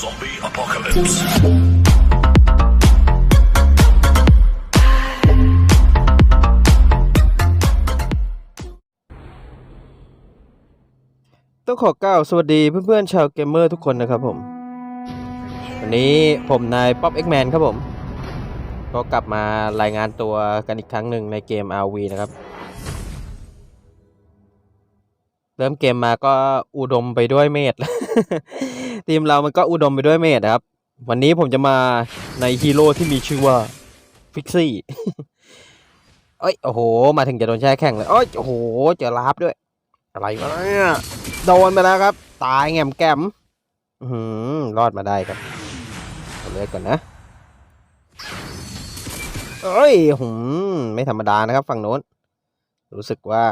Zombie apocalypse. ต้องขอกล่าวสวัสดีเพื่อนๆชาวเกมเมอร์ทุกคนนะครับผม วันนี้ผมนายป๊อปเอ็กแมนครับผม ก็กลับมารายงานตัวกันอีกครั้งหนึ่งในเกม RV นะครับ เริ่มเกมมาก็อุดมไปด้วยเมด ทีมเรามันก็อุดมไปด้วยเมดครับ วันนี้ผมจะมาในฮีโร่ที่มีชื่อว่าฟิกซี่เอ้ยโอ้โห มาถึงจะโดนแช่แข่งเลยเอ้ยโอ้โหเจอลาบด้วย อะไรวะเนี่ยโดนไปแล้วครับ ตายแง่มแก้มอื้อหือรอดมาได้ครับเอาเลยก่อนนะเอ้ยหืมไม่ธรรมดานะครับ ฝั่งโน้น รู้สึกว่า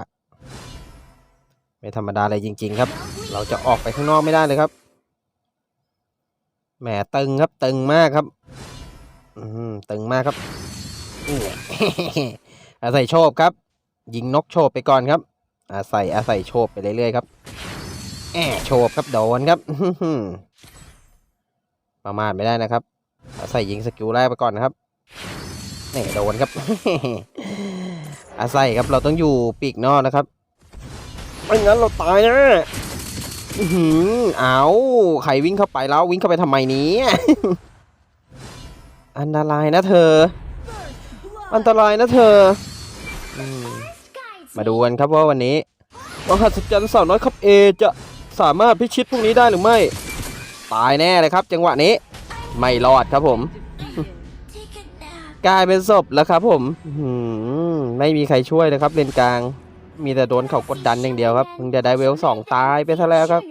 ไม่ธรรมดาเลยจริง ๆ ครับ เราจะออกไปข้างนอกไม่ได้เลยครับ แหมตึงครับตึงมากครับ อืมตึงมากครับนี่อาศัยโชบครับ ยิงนกโชบไปก่อนครับ อาศัยอาศัยโชบไปเรื่อยๆครับแอบโชบครับโดนครับประมาทไม่ได้นะครับ อาศัยยิงสกิลแรกไปก่อนนะครับนี่โดนครับ อาศัยครับเราต้องอยู่ปีกนอกนะครับไม่งั้นเราตายนะ หือเอาใครวิ่งเข้าไปแล้ววิ่งเข้าไปทำไมนี้ อันตรายนะเธอ อันตรายนะเธออมมาดูกันครับว่าวันนี้มหัศจรรย์สาวน้อยครับเอจะสามารถพิชิตพวกนี้ได้หรือไม่ ตายแน่เลยครับ จังหวะนี้ ไม่รอดครับผม กลายเป็นศพแล้วครับผม ไม่มีใครช่วยนะครับเลนกลาง มีแต่โดนเขากดดันอย่างเดียวครับเพิ่งจะได้เวลสองตายไปซะแล้วครับ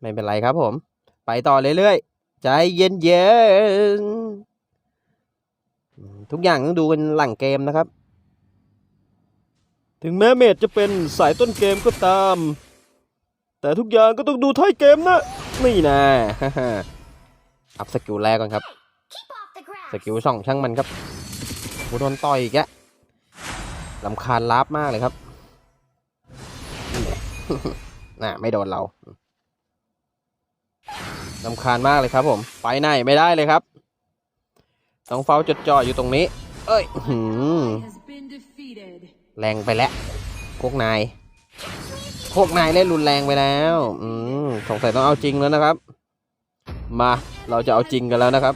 ไม่เป็นไรครับผม ไปต่อเรื่อยๆ ใจเย็นๆ ทุกอย่างต้องดูกันหลังเกมนะครับ ถึงแม้เมดจะเป็นสายต้นเกมก็ตาม แต่ทุกอย่างก็ต้องดูท้ายเกมนะ นี่นะอัพสกิลแรกก่อนครับ สกิลสองช่างมันครับโดนต่อยแก ลำคาญลาบมากเลยครับน่ะไม่โดนเราลำคาญมากเลยครับ ผม ไปไหนไม่ได้เลยครับ ต้องเฝ้าจดจ่ออยู่ตรงนี้ เอ้ยหือ has been defeated. แรงไปแล้วพวกนาย พวกนายเล่นรุนแรงไปแล้ว อืมสงสัยต้องเอาจริงแล้วนะครับ มาเราจะเอาจริงกันแล้วนะครับ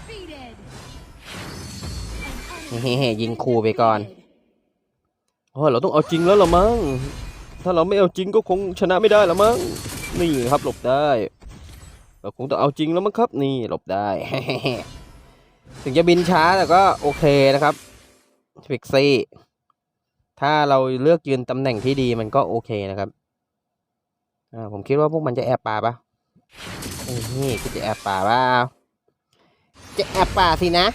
เฮ้ๆยิงคูไปก่อน โอ้เราต้องเอาจริงแล้วเหรอมั้ง ถ้าเราไม่เอาจริงก็คงชนะไม่ได้ละมั้ง นี่ครับหลบได้ เราคงต้องเอาจริงแล้วมั้งครับ นี่หลบได้ ถึงจะบินช้าแต่ก็โอเคนะครับฟิกซี่ ถ้าเราเลือกยืนตำแหน่งที่ดีมันก็โอเคนะครับ อ่าผมคิดว่าพวกมันจะแอบป่าปะนี่ก็จะแอบป่าเปล่าจะแอบป่าสินะ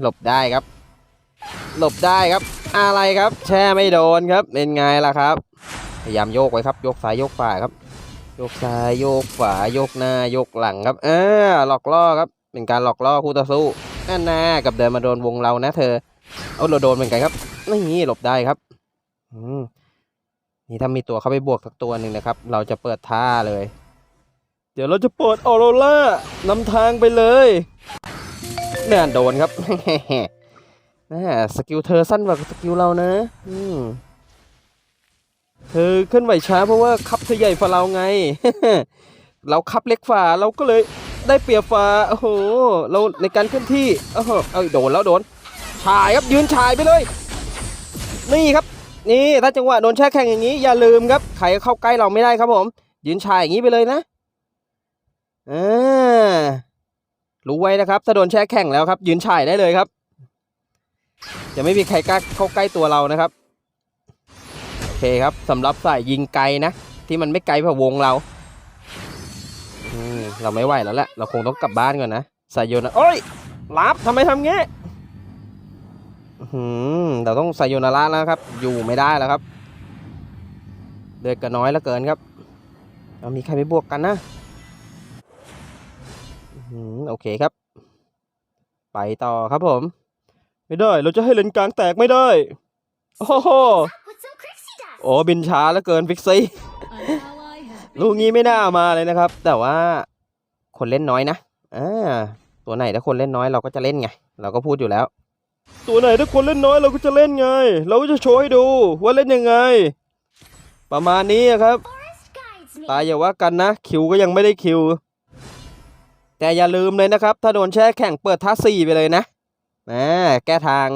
หลบได้ครับ หลบได้ครับ อะไรครับ แช่ไม่โดนครับ เป็นไงล่ะครับ พยายามโยกไว้ครับ โยกซ้ายโยกขวาครับ โยกซ้ายโยกขวาโยกหน้าโยกหลังครับเออหลอกล่อครับ เป็นการหลอกล่อคู่ต่อสู้นั่นน่กับเดินมาโดนวงเรานะ เธอ เอาเราโดนเหมือนกันครับนี่หลบได้ครับ อืมนี่ถ้ามีตัวเข้าไปบวกสักตัวหนึ่งนะครับ เราจะเปิดท่าเลย เดี๋ยวเราจะเปิดออโรล่านำทางไปเลยเนี่ยโดนครับ น่าสกิลเธอสั้นกว่าสกิลเรานะอืมเธอเคลื่อนไหวช้าเพราะว่าคับเธอใหญ่ฝ่าเราไง เราคับเล็กฝ่าเราก็เลยได้เปรียบฝ่าโอ้โหเราในการเคลื่อนที่โอ้โหเอาโดนแล้วโดนชายครับยืนชายไปเลย นี่ครับ นี่ถ้าจังหวะโดนแช่แข็งอย่างนี้ อย่าลืมครับใครเข้าใกล้เราไม่ได้ครับผม ยืนชายอย่างนี้ไปเลยนะอ่ารู้ไว้นะครับ ถ้าโดนแช่แข็งแล้วครับ ยืนชายได้เลยครับ จะไม่มีใครกล้าเข้าใกล้ตัวเรานะครับ โอเคครับสำหรับสายยิงไกลนะ ที่มันไม่ไกลพอวงเราอืมเราไม่ไหวแล้วแหละเราคงต้องกลับบ้านก่อนนะสายโยนะโอ้ยลับทำไมทำงี้หืมเราต้องสายโยนาระแล้วครับ อยู่ไม่ได้แล้วครับเดือดก็น้อยเหลือเกินครับเอามีใครไปบวกกันนะอื้อหือโอเคครับ ไปต่อครับผม ไม่ได้ เราจะให้เลนกลางแตกไม่ได้ โอ้โหโอ้บินช้าแล้วเกินฟิกซี่ลูกนี้ไม่น่ามาเลยนะครับ แต่ว่าคนเล่นน้อยนะอ่าตัวไหนถ้าคนเล่นน้อยเราก็จะเล่นไง เราก็พูดอยู่แล้ว ตัวไหนถ้าคนเล่นน้อยเราก็จะเล่นไง เราก็จะโชว์ให้ดูว่าเล่นยังไง ประมาณนี้ครับตายอย่าว่ากันนะ คิวก็ยังไม่ได้คิว แต่อย่าลืมเลยนะครับ ถ้าโดนแช่แข่งเปิดท่าสี่ไปเลยนะ นะแก้ทาง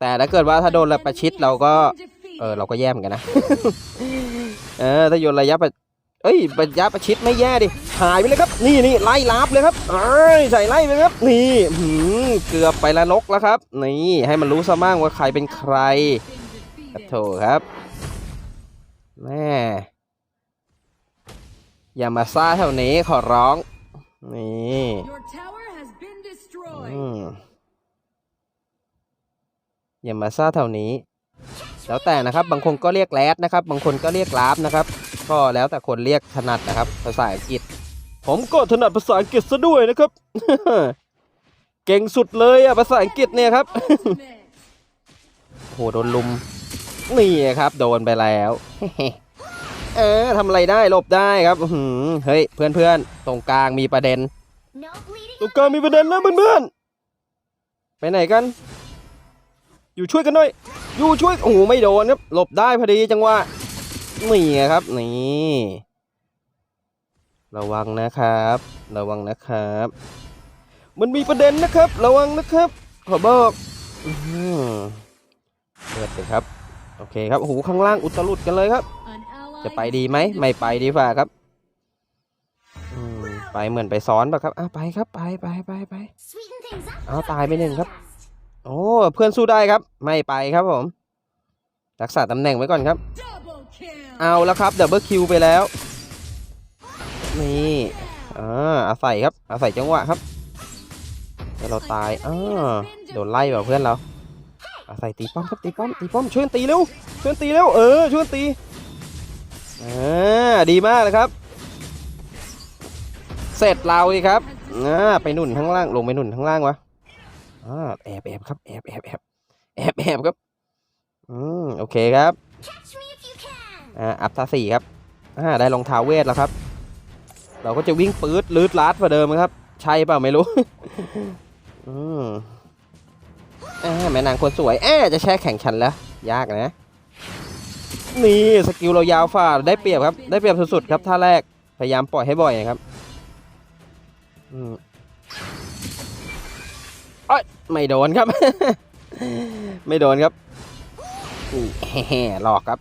แต่ถ้าเกิดว่าถ้าโดนระประชิดเราก็ เออเราก็แย่เหมือนกันนะ เออถ้าโยนระยะประเอ้ยระยะประชิดไม่แย่ดิหายไปเลยครับ นี่นี่ไล่ลาบเลยครับเอ้ยใส่ไล่ไปเลยครับ นี่หืมเกือบไปละนกแล้วครับ นี่ให้มันรู้ซะมั่งว่าใครเป็นใครโถครับแม่อย่ามาซ่าแถวนี้ขอร้อง นี่ destroyed. มอย่ามาซ่าแถวนี้ แล้วแต่นะครับ บางคนก็เรียกแรดนะครับ บางคนก็เรียกลาฟนะครับ ก็แล้วแต่คนเรียกถนัดนะครับ ภาษาอังกฤษ ผมก็ถนัดภาษาอังกฤษซะด้วยนะครับ เก่งสุดเลยอะภาษาอังกฤษเนี่ยครับ Ultimate. โหโดนลุม นี่ครับ โดนไปแล้ว เออทำอะไรได้หลบได้ครับอื้อหือเฮ้ยเพื่อนเพื่อนๆตรงกลางมีประเด็น No bleeding. ตรงกลางมีประเด็นนะเพื่อนเพื่อนๆ ไปไหนกัน อยู่ช่วยกันหน่อยอยู่ช่วยโอ้โหไม่โดนครับหลบได้พอดีจังหวะนี่ไงครับนี่ระวังนะครับ ระวังนะครับ มันมีประเด็นนะครับ ระวังนะครับ ขอบอกอื้อหือเปิดเลยครับ โอเคครับโอ้โหข้างล่างอุตลุดกันเลยครับ จะไปดีไหมไม่ไปดีฝ่าครับ ไปเหมือนไปซ้อนปะครับอะไปครับไปไปไปไป Sweeten things up. เอา with a ตายไปหนึ่งครับ fast. โอ้เพื่อนสู้ได้ครับ ไม่ไปครับผม รักษาตำแหน่งไว้ก่อนครับ Double kill. เอาแล้วครับดับเบิลคิวไปแล้ว นี่อ่าอาศัยครับ อาศัยจังหวะครับเดี๋ยวเราตายอ่าโดนไล่แบบเพื่อนเราอาศัยตีป้อมครับตีป้อมตีป้อมช่วยกันตีเร็วช่วยกันตีเร็วเออช่วยกันตีอ่าดีมากเลยครับ เสร็จเราอีกครับอ่าไปหนุนข้างล่าง ลงไปหนุนข้างล่างวะอ่าแอบแอบครับแอบแอบแอบแอบแอบครับ อืมโอเคครับ อ่า อัพท่าสี่ครับ อ่า ได้รองเท้าเวทแล้วครับ เราก็จะวิ่งปื๊ดลืดลาดกว่าเดิมครับ ใช่เปล่าไม่รู้ อืมอ่าแม่นางคนสวยแอบจะแช่แข่งฉันแล้ว ยากนะ นี่สกิลเรายาวฝ่าได้เปรียบครับ ได้เปรียบสุดๆครับท่าแรก พยายามปล่อยให้บ่อยนะครับ เอ้ยไม่โดนครับ ไม่โดนครับแห่หลอกครับ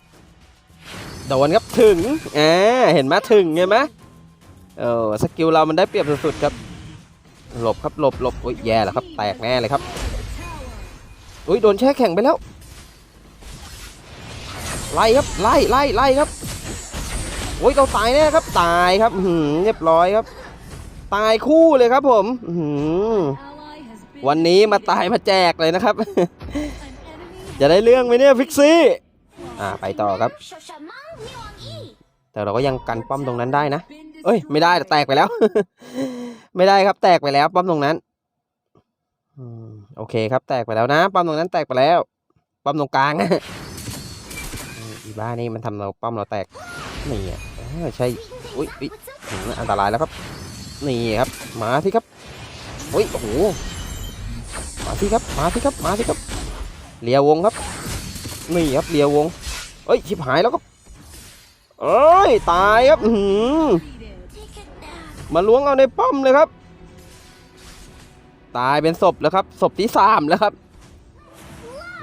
โดนครับถึงอ่าเห็นไหมถึงเห็นไหมเออสกิลเรามันได้เปรียบสุดๆครับ หลบครับหลบหลบโอ้ยแย่แล้วครับ แตกแน่เลยครับอุ้ยโดนแช่แข็งไปแล้ว ไล่ครับไล่ไล่ไล่ครับโอ้ยเราตายแน่ครับตายครับหือเรียบร้อยครับ ตายคู่เลยครับผมวันนี้มาตายมาแจกเลยนะครับ จะได้เรื่องไหมเนี่ยฟิกซี่อ่าไปต่อครับ แต่เราก็ยังกันป้อมตรงนั้นได้นะ เอ้ย ไม่ได้แตกไปแล้ว ไม่ได้ครับ แตกไปแล้วป้อมตรงนั้นโอเคครับ แตกไปแล้วนะ ป้อมตรงนั้นแตกไปแล้ว ป้อมตรงกลางอีบ้านี่มันทำเราป้อมเราแตกนี่อะใช่ Sweeten things Ui, up ui. with some อืมอันตรายแล้วครับ นี่ครับ มาที่ครับอุ้ยโอ้โหมาที่ครับ มาที่ครับ มาที่ครับเลียววงครับ นี่ครับเลียววงเอ้ยชิบหายแล้วครับเอ้ยตายครับหือ Defeated. Take it now. มาล้วงเอาในป้อมเลยครับ ตายเป็นศพแล้วครับศพที่สามแล้วครับ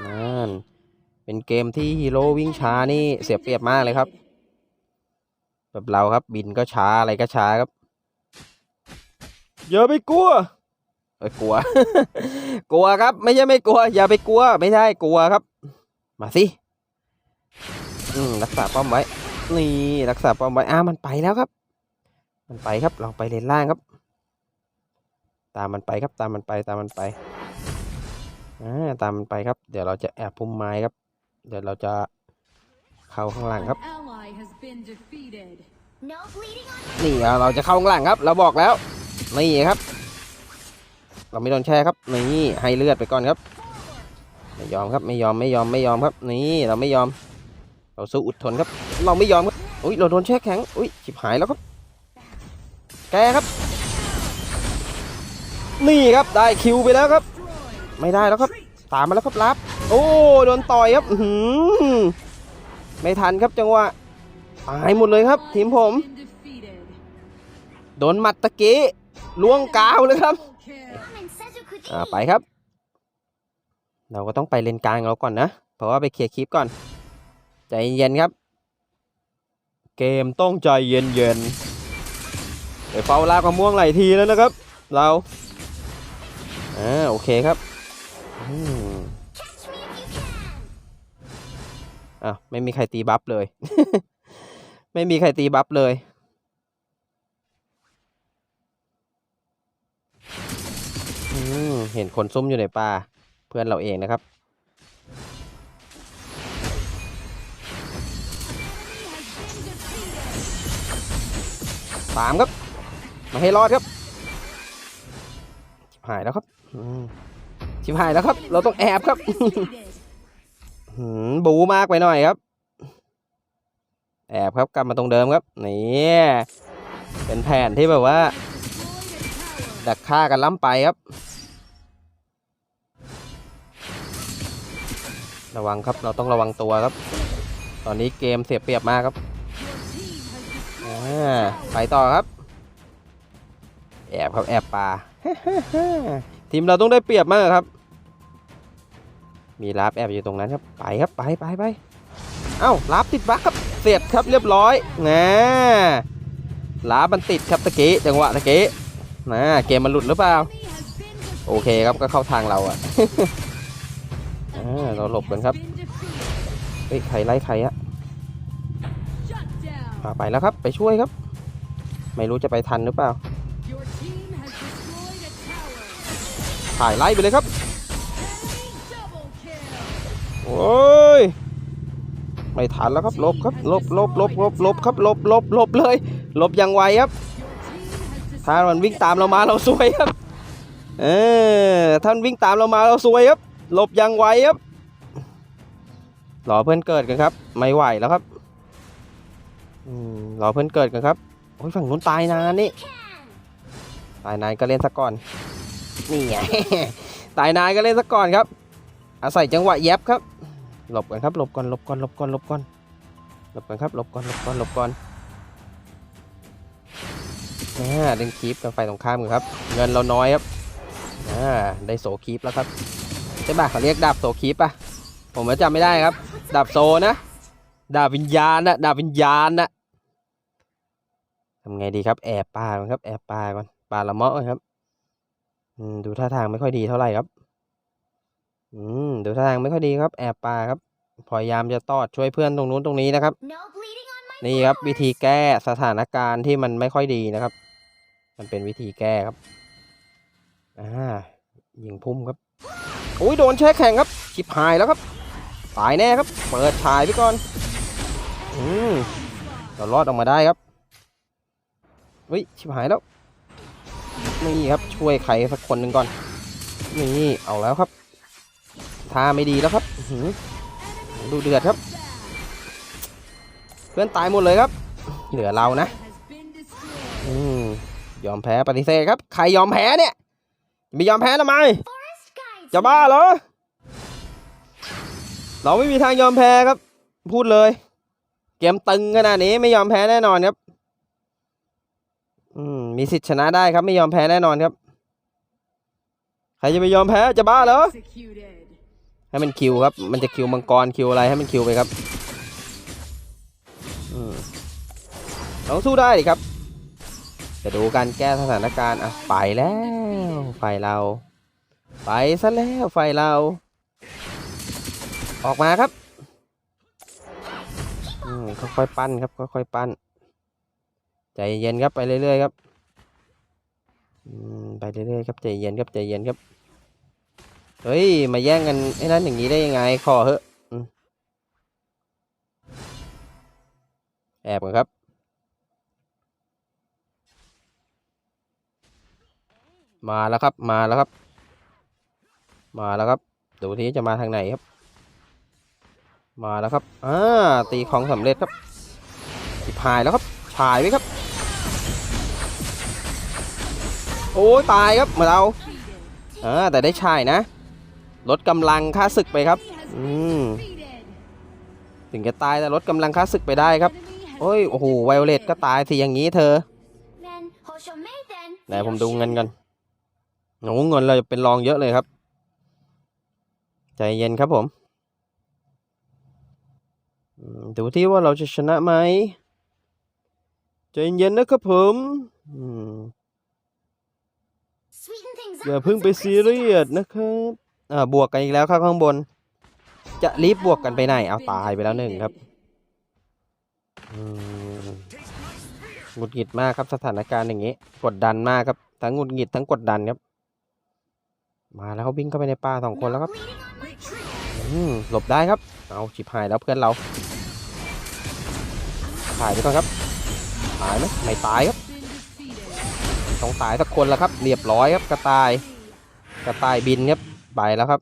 นั่นเป็นเกมที่ฮีโร่วิ่งช้านี่เสียเปรียบมากเลยครับ แบบเราครับบินก็ช้าอะไรก็ช้าครับ อย่าไปกลัวเอ้ยกลัว กลัวครับ ไม่ใช่ไม่กลัว อย่าไปกลัว ไม่ใช่กลัวครับ มาสิอืมรักษาป้อมไว้ นี่รักษาป้อมไว้อ้ามันไปแล้วครับ มันไปครับ เราไปเลนล่างครับ ตามมันไปครับ ตามมันไป ตามมันไปอ่าตามมันไปครับ เดี๋ยวเราจะแอบพุ่มไม้ครับ เดี๋ยวเราจะเข้าข้างหลังครับ An ally has been defeated. No bleeding on นี่อะเราจะเข้าข้างหลังครับ เราบอกแล้ว นี่ครับ เราไม่โดนแช่ครับนี่ให้เลือดไปก่อนครับ ไม่ยอมครับไม่ยอมไม่ยอมไม่ยอมครับ นี่เราไม่ยอม เราสู้อุดทนครับ เราไม่ยอมครับอุ้ยเราโดนแช่แข็งอุ้ยชิบหายแล้วครับ แกครับ นี่ครับได้คิวไปแล้วครับ ไม่ได้แล้วครับตามมาแล้วครับรับ โอ้โดนต่อยครับหือไม่ทันครับจังหวะตายหมดเลยครับ ทีมผม โดนหมัดตะกี้ ล่วงกาวเลยครับ Double kill. Come and Sezukuji. อ่าไปครับ เราก็ต้องไปเลนกลางเราก่อนนะ เพราะว่าไปเคลียร์คลิปก่อน ใจเย็นๆครับ เกมต้องใจเย็นๆไปเฝ้าลากมะม่วงไหลายทีแล้วนะครับ เราอ่าโอเคครับอืม Catch me if you can. อะไม่มีใครตีบัฟเลย ไม่มีใครตีบัฟเลย อืม เห็นคนซุ่มอยู่ในป่าเพื่อนเราเองนะครับ ตามครับ มาให้รอดครับ ชิบหายแล้วครับชิบหายแล้วครับ เราต้องแอบครับบูมากไปหน่อยครับ แอบครับกลับมาตรงเดิมครับ นี่เป็นแผนที่แบบว่า ดักฆ่ากันล้ำไปครับ ระวังครับเราต้องระวังตัวครับ ตอนนี้เกมเสียเปรียบมากครับไปต่อครับ แอบครับแอบปลาทีมเราต้องได้เปรียบมากครับ มีลาบแอบอยู่ตรงนั้นครับไปครับไปไปไปเอ้าลาบติดบั๊กครับเสร็จครับเรียบร้อยนะลาบมันติดครับตะกี้จังหวะตะกี้นะเกมมันหลุดหรือเปล่า โอเคครับก็เข้าทางเราอะ อ่าเราหลบกันครับ been defeated. เฮ้ยใครไล่ใครอะไปแล้วครับ ไปช่วยครับ ไม่รู้จะไปทันหรือเปล่าถ่ายไล่ไปเลยครับ โอ้ย ไม่ทันแล้วครับลบครับลบลบลบลบลบครับลบลบลบเลยลบอย่างไวครับ ถ้ามันวิ่งตามเรามาเราซวยครับ เออถ้านวิ่งตามเรามาเราซวยครับ หลบย่างไวครับรอเพื่อนเกิดกันครับ ไม่ไหวแล้วครับรอเพื่อนเกิดกันครับโอ้ยฝั่งนู้นตายนานนี่ตายนานก็เล่นสักก่อนนี่ไงตายนานก็เล่นสักก่อนครับ อาศัยจังหวะแยบครับ หลบกันครับหลบก่อนหลบก่อนหลบก่อนหลบก่อนหลบกันครับหลบก่อนหลบก่อนหลบก่อนอ่าเล่นคีปกันไฟตรงข้ามกันครับ เงินเราน้อยครับอ่าได้โซคีปแล้วครับ ใช่ป่ะเขาเรียกดาบโซคีปป่ะผมก็จำไม่ได้ครับ ดาบโซนะ ดาบวิญญาณนะดาบวิญญาณนะทำไงดีครับ แอบปลาก่อนครับ แอบปลาก่อนปลาละเมาะก่อนครับอืมดูท่าทางไม่ค่อยดีเท่าไหร่ครับ อืมดูท่าทางไม่ค่อยดีครับ แอบปลาครับ พยายามจะตอดช่วยเพื่อนตรงนู้นตรงนี้นะครับ No bleeding on my นี่ครับ flowers. วิธีแก้สถานการณ์ที่มันไม่ค่อยดีนะครับ มันเป็นวิธีแก้ครับ อ่ายิงพุ่มครับ อุ้ยโดนแช่แข็งครับชิบหายแล้วครับ ตายแน่ครับ เปิดฉายไปก่อน อืมเรารอดออกมาได้ครับเฮ้ยชิบหายแล้ว นี่ครับช่วยใครสักคนหนึ่งก่อน นี่เอาแล้วครับท่าไม่ดีแล้วครับหือดูเดือดครับ เพื่อนตายหมดเลยครับ เหลือเรานะอืมยอมแพ้ปฏิเสธครับ ใครยอมแพ้เนี่ย ไม่ยอมแพ้ทำไม จะบ้าเหรอ เราไม่มีทางยอมแพ้ครับ พูดเลย เกมตึงขนาดนี้ไม่ยอมแพ้แน่นอนครับ อืมมีสิทธิ์ชนะได้ครับ ไม่ยอมแพ้แน่นอนครับ ใครจะไปยอมแพ้จะบ้าเหรอ ให้มันคิวครับ มันจะคิวมังกรคิวอะไรให้มันคิวไปครับอืมเราสู้ได้ดิครับ จะดูการแก้สถานการณ์อะไปแล้ว ไฟเรา ไปซะแล้วไฟเรา ออกมาครับอืมค่อยๆปั้นครับค่อยๆปั้น ใจเย็นครับไปเรื่อยๆครับอืมไปเรื่อยๆครับใจเย็นครับใจเย็นครับ เฮ้ย มาแย่งกันไอ้นั้นอย่างนี้ได้ยังไงขอเหอะแอบก่อนครับมาแล้วครับ มาแล้วครับ มาแล้วครับดูทีจะมาทางไหนครับ มาแล้วครับอ่าตีของสำเร็จครับสิบหายแล้วครับฉายไว้ครับ โอ้ยตายครับมาเราอ่าแต่ได้ชายนะ ลดกำลังค่าศึกไปครับอืมถึงจะตายแต่ลดกำลังค่าศึกไปได้ครับโอ้ยโอ้โหไวโอเลตก็ตายสิอย่างนี้เธอ then Hosho Maiden ไหนผมดูเงินกันโอ้เงินเราจะเป็นรองเยอะเลยครับ ใจเย็นครับผมอืมดูที่ว่าเราจะชนะไหม ใจเย็นนะครับผมอย่าเพิ่งไปซีเรียสนะครับอ่าบวกกันอีกแล้วครับข้างบน จะรีบบวกกันไปไหน เอาตายไปแล้วหนึ่งครับหงุดหงิดมากครับสถานการณ์อย่างนี้ กดดันมากครับ ทั้งหงุดหงิดทั้งกดดันครับ มาแล้วเขาวิ่งเข้าไปในป่าสองคนแล้วครับ หลบได้ครับ เอาชิบหายแล้วเพื่อนเราถ่ายไปก่อนครับ ตายไหมไม่ตายครับ ต้องตายสักคนแล้วครับ เรียบร้อยครับ กระต่าย กระต่ายบินครับ ไปแล้วครับ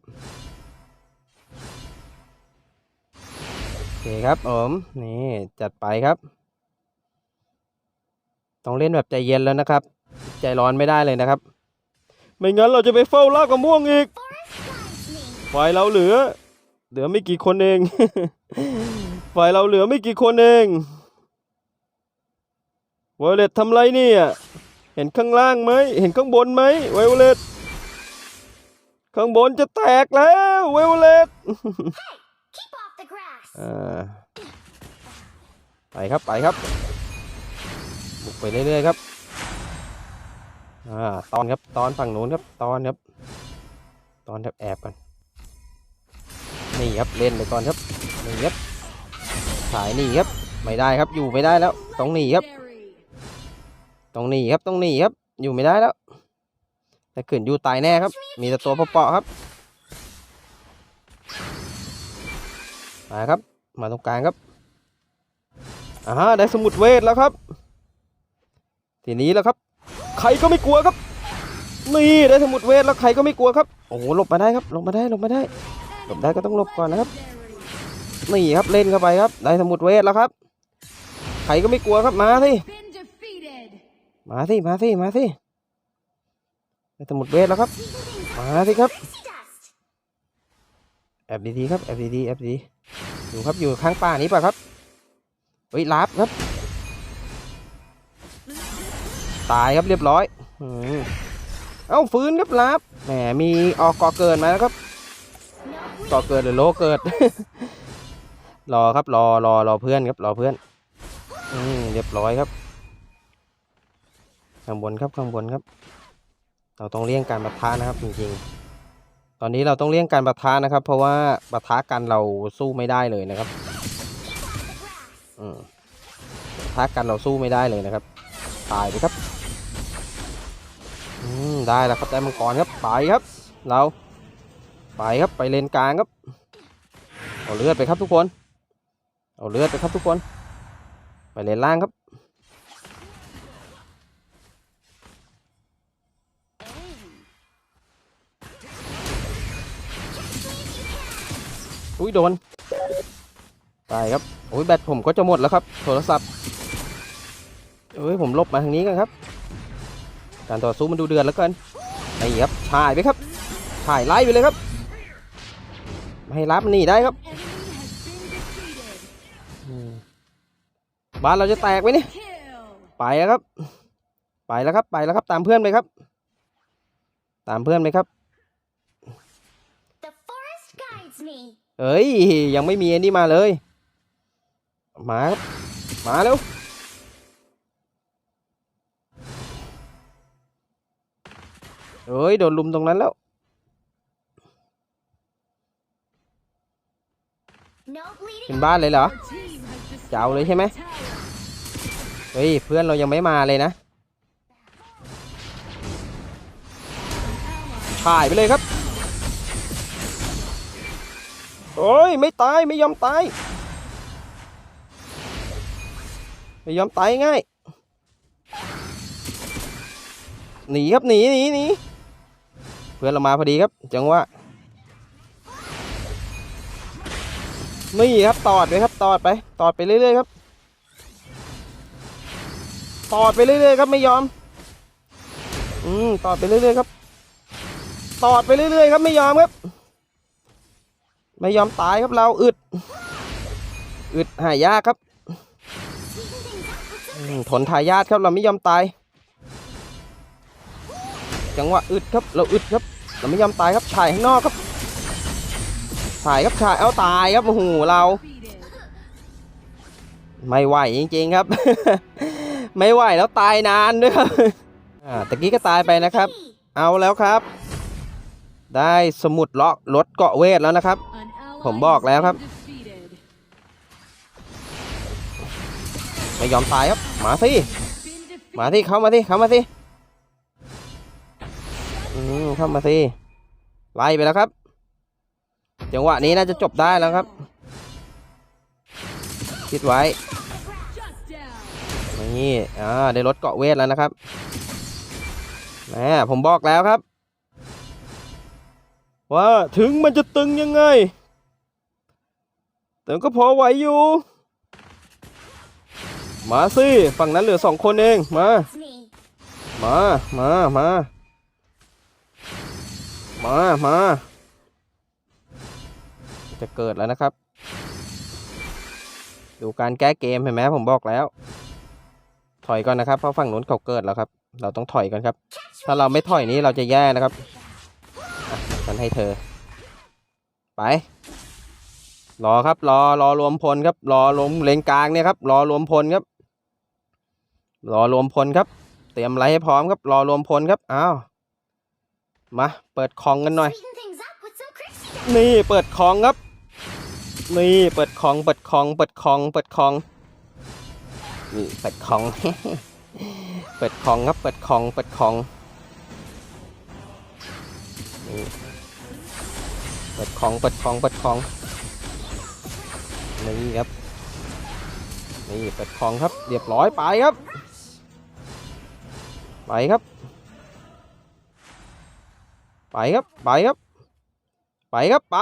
โอเคครับผมนี่จัดไปครับ ต้องเล่นแบบใจเย็นแล้วนะครับ ใจร้อนไม่ได้เลยนะครับ ไม่งั้นเราจะไปเฝ้าลากมะม่วงอีก forest guides me. ฝ่ายเราเหลือ เหลือไม่กี่คนเอง ฝ่ายเราเหลือไม่กี่คนเองไวโอเลตทำไรเนี่ยเห็นข้างล่างไหม เห็นข้างบนไหมไวโอเลตข้างบนจะแตกแล้วไวโอเลตอ่าไปครับไปครับบุกไปเรื่อยๆครับอ่าตอนครับตอนฝั่งนู้นครับตอนครับ ตอนครับแอบกัน นี่ครับเล่นไปก่อนครับนี่ครับถ่ายนี่ครับไม่ได้ครับอยู่ไม่ได้แล้วต้องหนีครับต้องหนีครับต้องหนีครับ อยู่ไม่ได้แล้วแต่ขืนอยู่ตายแน่ครับ มีแต่ตัวเปาะๆครับมาครับ มาตรงกลางครับอ่าฮะได้สมุดเวทแล้วครับทีนี้แล้วครับ ใครก็ไม่กลัวครับนี่ได้สมุดเวทแล้วใครก็ไม่กลัวครับโอ้โหหลบมาได้ครับหลบมาได้หลบมาได้ หลบได้ก็ต้องหลบก่อนนะครับนี่ครับเล่นเข้าไปครับ ได้สมุดเวทแล้วครับใครก็ไม่กลัวครับมาสิมาสิมาสิมาสิได้สมุดเวทแล้วครับ มาสิครับแอบดีๆครับแอบดีๆแอบดีอยู่ครับอยู่ข้างป่านี้ป่ะครับเฮ้ยลับครับ ตายครับเรียบร้อยอเอ้าฟื้นครับลับแหมมีออกกอเกินมาแล้วครับ ก่อเกิดหรือโลเกิด รอครับรอรอรอเพื่อนครับรอเพื่อน อืมเรียบร้อยครับ ข้างบนครับข้างบนครับ เราต้องเลี่ยงการปะทะนะครับ จริงๆ ตอนนี้เราต้องเลี่ยงการปะทะนะครับ เพราะว่าปะทะกันเราสู้ไม่ได้เลยนะครับ อืมปะทะกันเราสู้ไม่ได้เลยนะครับ ตายไปครับ อืมได้แล้วครับได้มังกรครับไปครับ เรา ไปครับไปเลนกลางครับ เอาเลือดไปครับทุกคน เอาเลือดไปครับทุกคน ไปเลนล่างครับ อุ้ยโดน ตายครับโอ้ยแบตผมก็จะหมดแล้วครับ โทรศัพท์เอ้ยผมลบมาทางนี้กันครับ การต่อสู้มันดูเดือดแล้วกันนี่ครับถ่ายไปครับถ่ายไล่ไปเลยครับ ให้รับมันหนีได้ครับ Enemy has been defeated. อืมบ้านเราจะแตกไหมเนี่ย Kill. ไปแล้วครับ ไปแล้วครับไปแล้วครับ ตามเพื่อนไปครับ ตามเพื่อนไปครับ The forest guides me. เอ้ยยังไม่มีอันนี้มาเลย มาครับมาเร็วเอ้ยโดนลุมตรงนั้นแล้ว No bleeding ขึ้นบ้านเลยเหรอจะเอาเลยใช่ไหมเฮ้ยเพื่อนเรายังไม่มาเลยนะถ่ายไปเลยครับโอ้ยไม่ตายไม่ยอมตายไม่ยอมตายง่ายหนีครับหนีหนีหนีเพื่อนเรามาพอดีครับจังหวะ นี่ครับตอดไปครับตอดไปตอดไปเรื่อยๆครับตอดไปเรื่อยๆครับไม่ยอมอืมตอดไปเรื่อยๆครับตอดไปเรื่อยๆครับไม่ยอมครับ ไม่ยอมตายครับเราอึด อึดหายากครับทนทายาทครับเราไม่ยอมตาย จังหวะอึดครับเราอึดครับ เราไม่ยอมตายครับฉายข้างนอกครับ ฉายครับฉายเอาตายครับโอ้โหเรา ไม่ไหวจริงๆครับ ไม่ไหวแล้วตายนานด้วยครับอ่าตะกี้ก็ตายไปนะครับ เอาแล้วครับ ได้สมุดเลาะรถเกาะเวทแล้วนะครับ ผมบอกแล้วครับ ไม่ยอมตายครับ มาสิมาสิเข้ามาสิเข้ามาสิอืมเข้ามาสิไล่ไปแล้วครับ จังหวะนี้น่าจะจบได้แล้วครับ คิดไว้ นี่อ่าได้รถเกาะเวทแล้วนะครับแหมผมบอกแล้วครับ ว่าถึงมันจะตึงยังไง แต่ก็พอไหวอยู่ มาสิฝั่งนั้นเหลือสองคนเองมา มา มา มา มา มา จะเกิดแล้วนะครับ ดูการแก้เกมเห็นไหมผมบอกแล้ว ถอยก่อนนะครับเพราะฝั่งนู้นเขาเกิดแล้วครับ เราต้องถอยกันครับ ถ้าเราไม่ถอยนี้เราจะแย่นะครับฉันให้เธอ ไปรอครับ รอรอรวมพลครับ รอรวมเลนกลางเนี่ยครับ รอรวมพลครับ รอรวมพลครับ เตรียมอะไรให้พร้อมครับ รอรวมพลครับอ้าวมาเปิดคองกันหน่อย นี่เปิดคองครับ นี่เปิดคองเปิดคองเปิดคองเปิดคองนี่เปิดคอง เปิดคองครับเปิดคองเปิดคองนี่เปิดคองเปิดคองเปิดคองนี่ครับนี่เปิดคองครับเรียบร้อยไปครับ ไปครับ ไปครับไปครับ ไปครับไป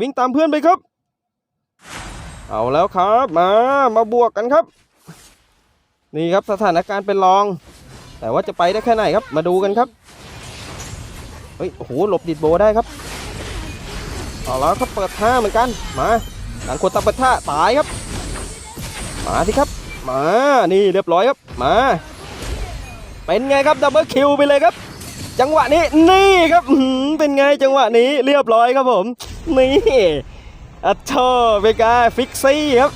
วิ่งตามเพื่อนไปครับ เอาแล้วครับมามาบวกกันครับ นี่ครับสถานการณ์เป็นรอง แต่ว่าจะไปได้แค่ไหนครับ มาดูกันครับเฮ้ยโอ้โหหลบดิดโบได้ครับเอาแล้วครับเปิดท่าเหมือนกันมาหลังคนตามเปิดท่าตายครับ มาสิครับ มานี่เรียบร้อยครับมา เป็นไงครับดับเบิลคิวไปเลยครับ จังหวะนี้นี่ครับเป็นไงจังหวะนี้เรียบร้อยครับผมนี่ อัชโชเป็นไงฟิกซี่ครับ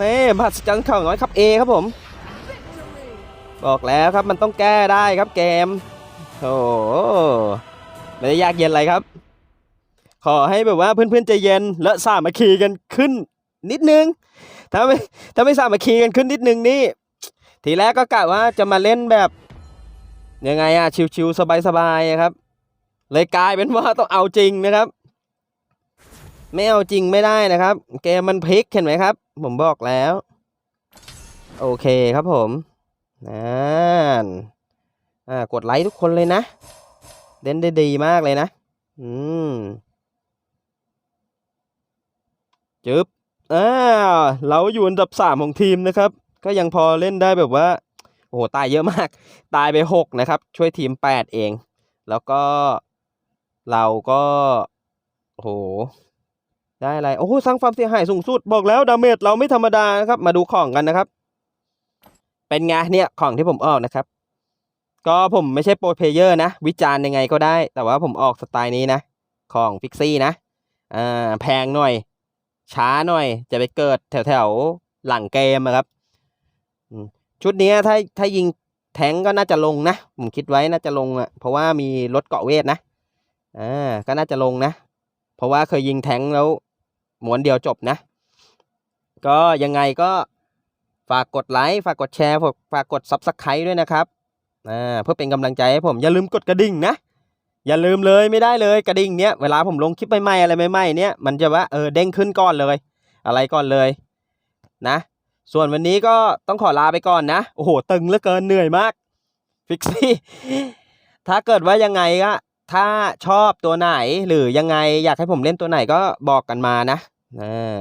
นี่มหัศจรรย์ข่าวน้อยครับเอครับผม บอกแล้วครับมันต้องแก้ได้ครับเกมโอ้ไม่ได้ยากเย็นอะไรครับ ขอให้แบบว่าเพื่อนๆใจเย็นและสามัคคีกันขึ้นนิดนึง ถ้าไม่ถ้าไม่สามัคคีกันขึ้นนิดนึงนี่ ทีแรกก็กะว่าจะมาเล่นแบบยังไงอะชิวๆสบายๆครับ เลยกลายเป็นว่าต้องเอาจริงนะครับ ไม่เอาจริงไม่ได้นะครับ เกมมันพลิกเห็นไหมครับ ผมบอกแล้ว โอเคครับผมนั่นอ่ากดไลค์ทุกคนเลยนะเล่นได้ดีมากเลยนะ อืมจึ๊บอ่าเราอยู่อันดับสามของทีมนะครับ ก็ยังพอเล่นได้แบบว่า โอ้โห ตายเยอะมาก ตายไปหกนะครับ ช่วยทีมแปดเอง แล้วก็เราก็ โอ้โห ได้อะไร โอ้โหสร้างความเสียหายสูงสุด บอกแล้วดาเมจเราไม่ธรรมดานะครับ มาดูของกันนะครับ เป็นไงเนี่ยของที่ผมออกนะครับ ก็ผมไม่ใช่โปรเพเยอร์นะ วิจารณ์ยังไงก็ได้ แต่ว่าผมออกสไตล์นี้นะ ของฟิกซี่นะ อ่า แพงหน่อย ช้าหน่อย จะไปเกิดแถวแถวๆหลังเกมอะครับ ชุดนี้ถ้าถ้ายิงแทงก็น่าจะลงนะ ผมคิดไว้น่าจะลงอะเพราะว่ามีรถเกาะเวทนะ อ่า ก็น่าจะลงนะ เพราะว่าเคยยิงแทงแล้ว ม้วนเดียวจบนะ ก็ยังไงก็ฝากกดไลค์ฝากกดแชร์ฝากกดซับสไครต์ด้วยนะครับอ่าเพื่อเป็นกำลังใจให้ผม อย่าลืมกดกระดิ่งนะ อย่าลืมเลยไม่ได้เลยกระดิ่งเนี้ยเวลาผมลงคลิปใหม่ๆอะไรใหม่ๆเนี้ยมันจะว่าเออเด้งขึ้นก่อนเลย อะไรก่อนเลยนะ ส่วนวันนี้ก็ต้องขอลาไปก่อนนะ โอ้โห ตึงเหลือเกินเหนื่อยมากฟิกซี่ถ้าเกิดว่ายังไงก็ ถ้าชอบตัวไหนหรือยังไงอยากให้ผมเล่นตัวไหนก็บอกกันมานะอ่า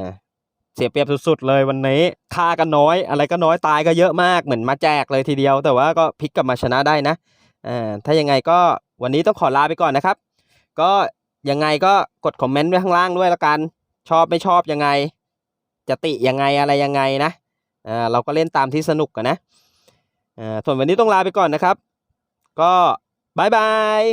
เสียเปรียบสุดๆเลยวันนี้ค่าก็น้อย อะไรก็น้อยตายก็เยอะมากเหมือนมาแจกเลยทีเดียว แต่ว่าก็พลิกกลับมาชนะได้นะอ่าถ้ายังไงก็วันนี้ต้องขอลาไปก่อนนะครับ ก็ยังไงก็กดคอมเมนต์ไว้ข้างล่างด้วยละกัน ชอบไม่ชอบยังไง จะติยังไงอะไรยังไงนะอ่าเราก็เล่นตามที่สนุกกันนะอ่าส่วนวันนี้ต้องลาไปก่อนนะครับ ก็บายบาย